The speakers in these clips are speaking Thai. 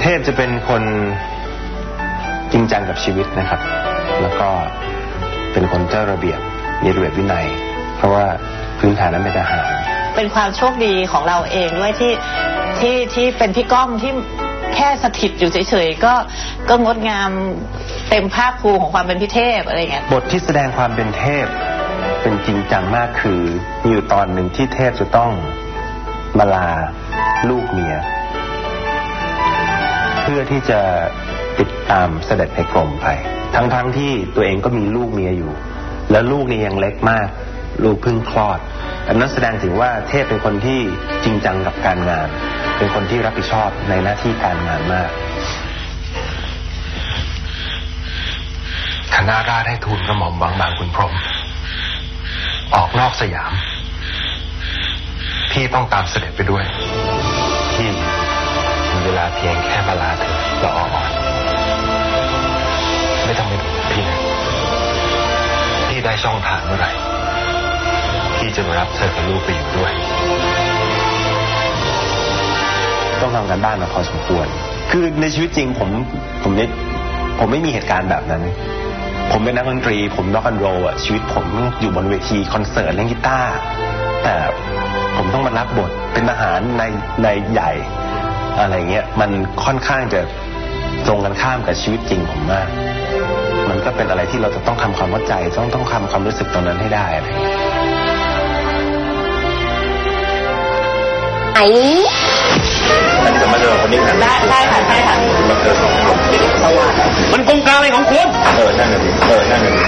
เทพจะเป็นคนจริงจังกับชีวิตนะครับ แล้วก็เป็นคนเจ้าระเบียบมีระเบียบวินัย เพราะว่าพื้นฐานนั้นเป็นทหาร เป็นความโชคดีของเราเองด้วยที่ที่ที่เป็นพี่ก้องที่แค่สถิตอยู่เฉยๆก็ก็งดงามเต็มภาคภูมิของความเป็นพิเทพอะไรอย่างเงี้ยบทที่แสดงความเป็นเทพเป็นจริงจังมากคือมีอยู่ตอนหนึ่งที่เทพจะต้องมาลาลูกเมียเพื่อที่จะติดตามเสด็จในกรมไป ทั้งๆที่ตัวเองก็มีลูกเมียอยู่ แล้วลูกนี่ยังเล็กมาก ลูกเพิ่งคลอด อันนั้นแสดงถึงว่าเทพเป็นคนที่จริงจังกับการงาน เป็นคนที่รับผิดชอบในหน้าที่การงานมากคณะราษฎรให้ทูลกระหม่อมบางบางคุณพรหมออกนอกสยาม พี่ต้องตามเสด็จไปด้วยที่มี เพียงแค่มาลาเธอละอ่อน ไม่ต้องเป็นพี่นะพี่ได้ช่องทางเมื่อไหร่พี่จะมารับเธอกับลูกไปอยู่ด้วย ต้องทำการบ้านมาพอสมควร คือในชีวิตจริงผมผมไม่ผมไม่มีเหตุการณ์แบบนั้น ผมเป็นนักดนตรี ผมร็อกแอนด์โรลอะชีวิตผมอยู่บนเวทีคอนเสิร์ตเล่นกีตาร์แต่ผมต้องมารับบทเป็นทหารในในใหญ่ อะไรเงี้ยมันค่อนข้างจะตรงกันข้ามกับชีวิตจริงผมมาก มันก็เป็นอะไรที่เราจะต้องทำความเข้าใจ ต้องต้องทำความรู้สึกตรงนั้นให้ได้อะไรเงี้ยไอ้จะมาเจอคนนี้กันได้ได้ค่ะใช่ค่ะมาเจอสองคนมันกงการอะไรของคุณเออนั่นน่ะดิเออนั่นน่ะดิ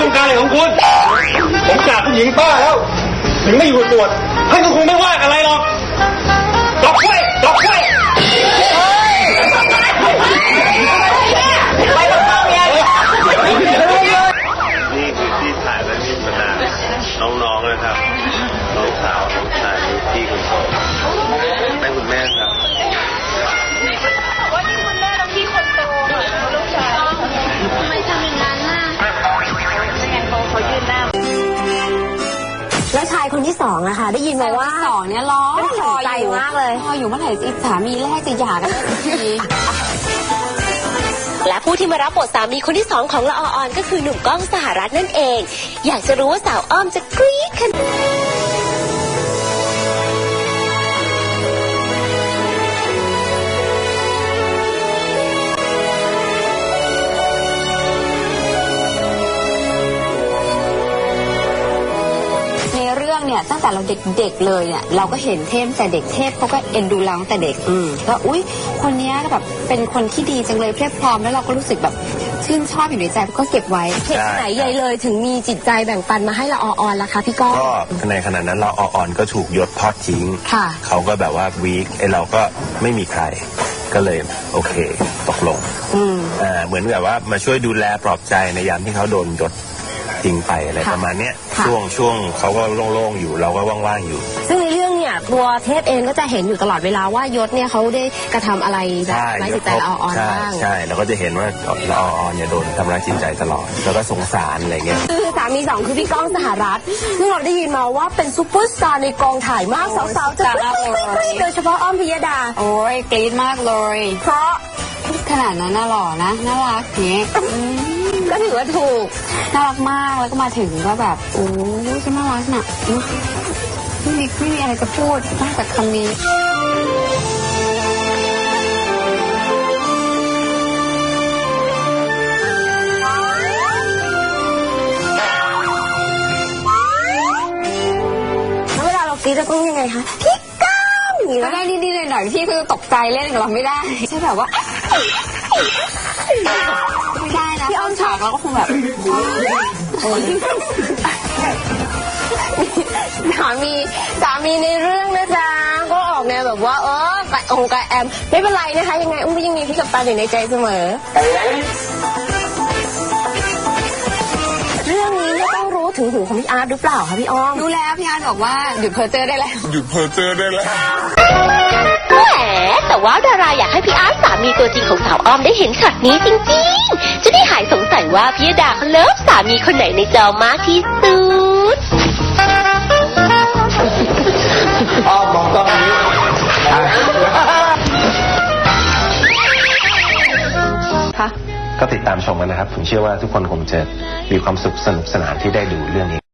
กงการอะไรของคุณผมกราบผู้หญิงป้าแล้วถึงไม่อยู่ตรวจท่านก็คงไม่ องอะค่ะ ได้ยินมาว่าสองเนี่ยร้องเป็นหัวใจมากเลยรออยู่เมื่อไหร่สามีแรกจะหย่ากันได้สักทีและผู้ที่มารับบทสามีคนที่สองของละอออนก็คือหนุ่มก้องสหรัฐนั่นเอง อยากจะรู้ว่าสาวอ้อมจะกรี๊ดขนาด เรื่องเนี่ยตั้งแต่เราเด็กๆเลยเนี่ยเราก็เห็นเทพแต่เด็กเทพเขาก็เอ็นดูเราตั้งแต่เด็กก็อุ้ยคนเนี้ยแบบเป็นคนที่ดีจังเลยเพียบพร้อมแล้วเราก็รู้สึกแบบชื่นชอบอยู่ในใจก็เก็บไว้เหตุไหนใหญ่เลย ถึงมีจิตใจแบ่งปันมาให้ละอออนล่ะคะพี่ก้องก็ในขณะนั้นเราอ่อนๆก็ถูกยศทอดทิ้งค่ะเขาก็แบบว่าวีคไอเราก็ไม่มีใครก็เลยโอเค ตกลงอืมอ่าเหมือนแบบว่ามาช่วยดูแลปลอบใจในยามที่เขาโดนยศ ทิ้งไปอะไรค่ะประมาณเนี้ยค่ะ ช่วงช่วงเขาก็โล่งๆอยู่เราก็ว่างๆอยู่ ซึ่งในเรื่องเนี่ยตัวเทพเองก็จะเห็นอยู่ตลอดเวลาว่ายศเนี่ยเขาได้กระทำอะไรแบบใช่ร้ายจิตใจละอออนใช่บ้างใช่เราก็จะเห็นว่าละออนเนี่ยโดนทำร้ายจิตใจตลอด แล้วก็สงสารอะไรเงี้ย คือสามีสองคือพี่ก้องสหรัฐซึ่งเราได้ยินมาว่าเป็นซูเปอร์สตาร์ในกองถ่ายมากสาวๆจะกรี๊ดโดยเฉพาะอ้อมพิยดา โอ้ยกรี๊ดมากเลย เพราะขนาดนั้นน่าหล่อนะน่ารักอย่างเงี้ยอืม ก็ถือว่าถูกน่ารักมากแล้วก็มาถึงก็แบบโอ้ยฉันน่ารักน่ะอุ๊ยไม่มีไม่มีอะไรจะพูดนอกจากคำนี้แล้วเวลาเรากรี๊ดเราต้องยังไงคะพี่ก้องอย่างนี้แล้นะวได้นิดๆหน่อยๆพี่ก็จะตกใจเล่นกับเราไม่ได้ใช่แบบว่าไม่ได้ นะพี่อ้อมฉากเราก็คงแบบสามีสามีในเรื่องนะจ๊ะก็ออกแนวแบบว่าเออกะองกะแอม ไม่เป็นไรนะคะ ยังไงอุ้มก็ยังมีพี่กับตาอยู่ในใจเสมอ ถึงหูของพี่อาร์ตหรือเปล่าคะพี่อ้อมรู้แล้วพี่อาร์ตบอกว่าหยุดเพอเจอได้แล้ว หยุดเพอเจอได้แล้วแหมแต่ว่าดาราอยากให้พี่อาร์ตสามีตัวจริงของสาวอ้อมได้เห็นช็อตนี้จริงๆ จะได้หายสงสัยว่าพิยดาเขาเลิฟสามีคนไหนในจอมากที่สุด ชมกันนะครับ ผมเชื่อว่าทุกคนคงจะมีความสุขสนุกสนานที่ได้ดูเรื่องนี้